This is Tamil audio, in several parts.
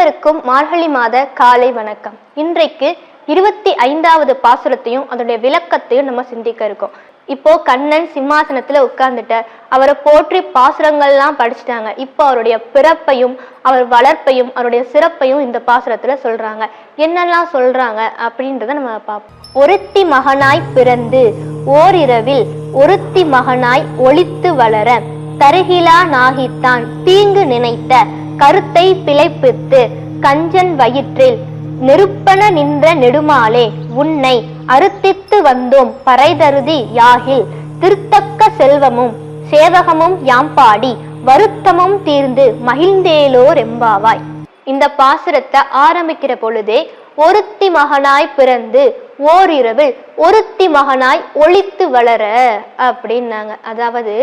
அனைவருக்கும் மார்கழி மாத காலை வணக்கம். இன்றைக்கு இருபத்தி ஐந்தாவது பாசுரத்தையும் அதோடைய விளக்கத்தையும் நம்ம சிந்திக்க இருக்கோம். இப்போ கண்ணன் சிம்மாசனத்துல உட்கார்ந்துட்டார். அவரை போற்றி பாசுரங்கள்லாம் படிச்சுட்டாங்க. இப்போ அவருடைய பிறப்பையும் அவர் வளர்ப்பையும் அவருடைய சிறப்பையும் இந்த பாசுரத்துல சொல்றாங்க. என்னெல்லாம் சொல்றாங்க அப்படின்றத நம்ம பார்ப்போம். ஒருத்தி மகனாய் பிறந்து ஓரிரவில் ஒருத்தி மகனாய் ஒழித்து வளர தருகிலா நாகித்தான். தீங்கு நினைத்த கருத்தை பிழைப்பித்து கஞ்சன் வயிற்றில் நெருப்பன நின்ற நெடுமாலே உன்னை அறுத்தித்து வந்தோம் பறைதருதி யாகில் திருத்தக்க செல்வமும் சேவகமும் யாம்பாடி வருத்தமும் தீர்ந்து மகிழ்ந்தேலோ ரெம்பாவாய் இந்த பாசுரத்தை ஆரம்பிக்கிற பொழுதே ஒருத்தி மகனாய் பிறந்து ஓரிரவில் ஒருத்தி மகனாய் ஒளித்து வளர அப்படின்னாங்க. அதாவது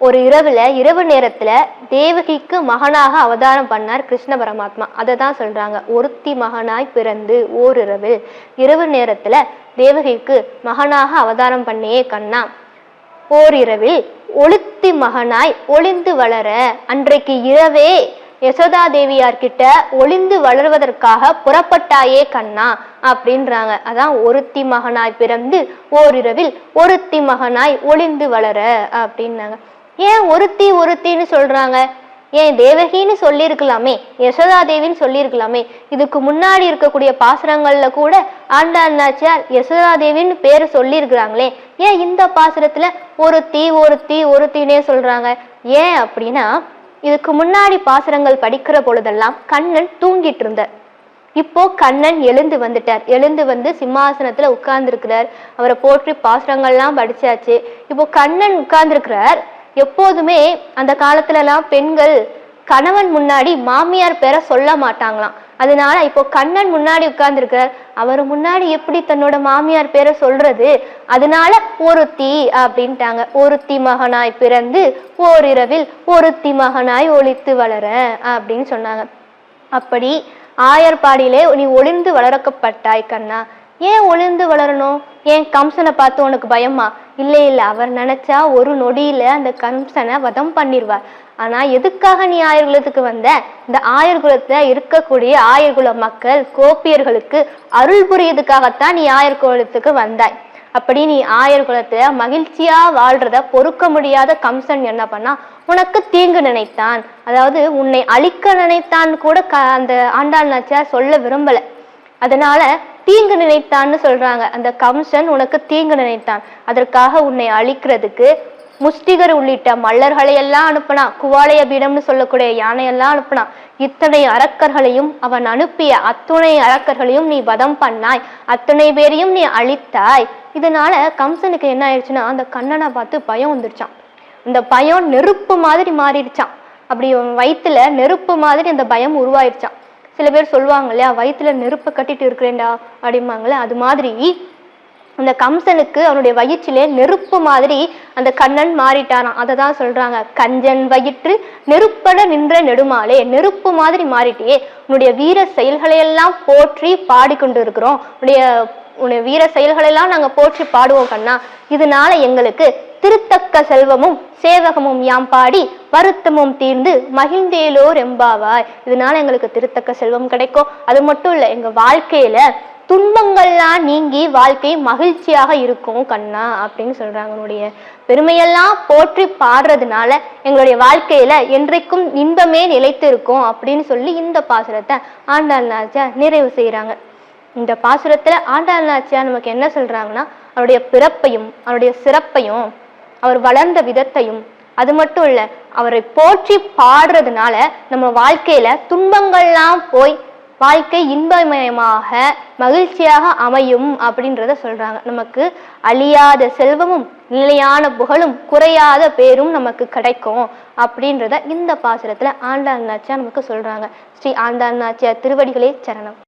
ஒரு இரவுல இரவு நேரத்துல தேவகிக்கு மகனாக அவதாரம் பண்ணார் கிருஷ்ண பரமாத்மா. அதை தான் சொல்றாங்க ஒருத்தி மகனாய் பிறந்து ஓரிரவில் இரவு நேரத்துல தேவகிக்கு மகனாக அவதாரம் பண்ணியே கண்ணா. ஓரிரவில் ஒழுத்தி மகனாய் ஒளிந்து வளர அன்றைக்கு இரவே யசோதா தேவியார்கிட்ட ஒளிந்து வளர்வதற்காக புறப்பட்டாயே கண்ணா அப்படின்றாங்க. அதான் ஒருத்தி மகனாய் பிறந்து ஓரிரவில் ஒருத்தி மகனாய் ஒளிந்து வளர அப்படின்னாங்க. ஏன் ஒருத்தி ஒருத்தின்னு சொல்றாங்க? ஏன் தேவகின்னு சொல்லியிருக்கலாமே? யசோதா தேவின்னு சொல்லியிருக்கலாமே? இதுக்கு முன்னாடி இருக்கக்கூடிய பாசுரங்கள்ல கூட ஆண்டாண்டாச்சியார் யசோதா தேவின்னு பேர் சொல்லியிருக்கிறாங்களே. ஏன் இந்த பாசுரத்துல ஒருத்தி ஒருத்தி ஒருத்தினே சொல்றாங்க? ஏன் அப்படின்னா இதுக்கு முன்னாடி பாசுரங்கள் படிக்கிற பொழுதெல்லாம் கண்ணன் தூங்கிட்டு இருந்தார் இப்போ கண்ணன் எழுந்து வந்துட்டார். எழுந்து வந்து சிம்மாசனத்துல உட்கார்ந்துருக்கிறார். அவரை போற்றி பாசுரங்கள்லாம் படிச்சாச்சு. இப்போ கண்ணன் உட்கார்ந்துருக்கிறார். எப்போதுமே அந்த காலத்துலலாம் பெண்கள் கணவன் முன்னாடி மாமியார் பேரை சொல்ல மாட்டாங்களாம். அதனால இப்போ கண்ணன் முன்னாடி உட்கார்ந்துருக்கிறார். அவர் முன்னாடி எப்படி தன்னோட மாமியார் பேரை சொல்றது? அதனால ஒருத்தி அப்படின்ட்டாங்க. ஒருத்தி மகனாய் பிறந்து ஓரிரவில் ஒருத்தி மகனாய் ஒழித்து வளர அப்படின்னு சொன்னாங்க. அப்படி ஆயர்பாடியிலே நீ ஒளிந்து வளர்க்கப்பட்டாய் கண்ணா. ஏன் ஒளிர்ந்து வளரணும்? ஏன் கம்சனை பார்த்து உனக்கு பயமா? இல்லை இல்லை. அவர் நினைச்சா ஒரு நொடியில அந்த கம்சனை வதம் பண்ணிடுவார் ஆனா எதுக்காக நீ ஆயர்குலத்துக்கு வந்த? இந்த ஆயர்குலத்துல இருக்கக்கூடிய ஆயர்குல மக்கள் கோப்பியர்களுக்கு அருள் புரியதுக்காகத்தான் நீ ஆயர்குலத்துக்கு வந்தாய். அப்படி நீ ஆயர் குலத்துல மகிழ்ச்சியா வாழ்றத பொறுக்க முடியாத கம்சன் என்ன பண்ணா? உனக்கு தீங்கு நினைத்தான். அதாவது உன்னை அழிக்க நினைத்தான் கூட க அந்த ஆண்டாள் நாச்சியார் சொல்ல விரும்பல. அதனால தீங்கு நினைத்தான்னு சொல்றாங்க. அந்த கம்சன் உனக்கு தீங்கு நினைத்தான். அதற்காக உன்னை அழிக்கிறதுக்கு முஸ்டிகர் உள்ளிட்ட மல்லர்களை எல்லாம் அனுப்பினான். குவாலய பீடம்னு சொல்லக்கூடிய யானையெல்லாம் அனுப்பினான். இத்தனை அரக்கர்களையும் அவன் அனுப்பிய அத்துணை அரக்கர்களையும் நீ வதம் பண்ணாய். அத்தனை பேரையும் நீ அழித்தாய். இதனால கம்சனுக்கு என்ன ஆயிடுச்சுன்னா அந்த கண்ணனை பார்த்து பயம் வந்துருச்சான் இந்த பயம் நெருப்பு மாதிரி மாறிடுச்சான் அப்படி வயிற்றுல நெருப்பு மாதிரி அந்த பயம் உருவாயிருச்சான் சில பேர் சொல்லுவாங்க இல்லையா வயிற்றுல நெருப்பை கட்டிட்டு இருக்கிறேன்டா அப்படிம்பாங்களே அது மாதிரி அந்த கம்சனுக்கு அவனுடைய வயிற்றிலே நெருப்பு மாதிரி அந்த கண்ணன் மாறிட்டாராம். அதை தான் சொல்றாங்க. கஞ்சன் வயிற்று நெருப்பட நின்ற நெடுமாலே நெருப்பு மாதிரி மாறிட்டே உன்னுடைய வீர செயல்களையெல்லாம் போற்றி பாடிக்கொண்டு இருக்கிறோம் உன்னுடைய உன்னுடைய வீர செயல்களெல்லாம் நாங்க போற்றி பாடுவோம் கண்ணா. இதனால எங்களுக்கு திருத்தக்க செல்வமும் சேவகமும் யாம் பாடி வருத்தமும் தீர்ந்து மகிழ்ந்தேலோர் எம்பாவாய் இதனால எங்களுக்கு திருத்தக்க செல்வம் கிடைக்கும். அது மட்டும் இல்ல எங்க வாழ்க்கையில துன்பங்கள்லாம் நீங்கி வாழ்க்கை மகிழ்ச்சியாக இருக்கும் கண்ணா அப்படின்னு சொல்றாங்க உன்னுடைய. பெருமையெல்லாம் போற்றி பாடுறதுனால எங்களுடைய வாழ்க்கையில என்றைக்கும் இன்பமே நிலைத்து இருக்கும் அப்படின்னு சொல்லி இந்த பாசுரத்தை ஆண்டாள் நாச்சா நிறைவு செய்யறாங்க இந்த பாசுரத்துல ஆண்டாள் நமக்கு என்ன சொல்றாங்கன்னா அவருடைய பிறப்பையும் அவருடைய சிறப்பையும் அவர் வளர்ந்த விதத்தையும் அது மட்டும் இல்ல அவரை போற்றி பாடுறதுனால நம்ம வாழ்க்கையில துன்பங்கள்லாம் போய் வாழ்க்கை இன்பமயமாக மகிழ்ச்சியாக அமையும் அப்படின்றத சொல்றாங்க. நமக்கு அழியாத செல்வமும் நிலையான புகழும் குறையாத பேரும் நமக்கு கிடைக்கும் அப்படின்றத இந்த பாசுரத்துல ஆண்டாள் நாச்சியார் நமக்கு சொல்றாங்க. ஸ்ரீ ஆண்டாள் நாச்சியார் திருவடிகளே சரணம்.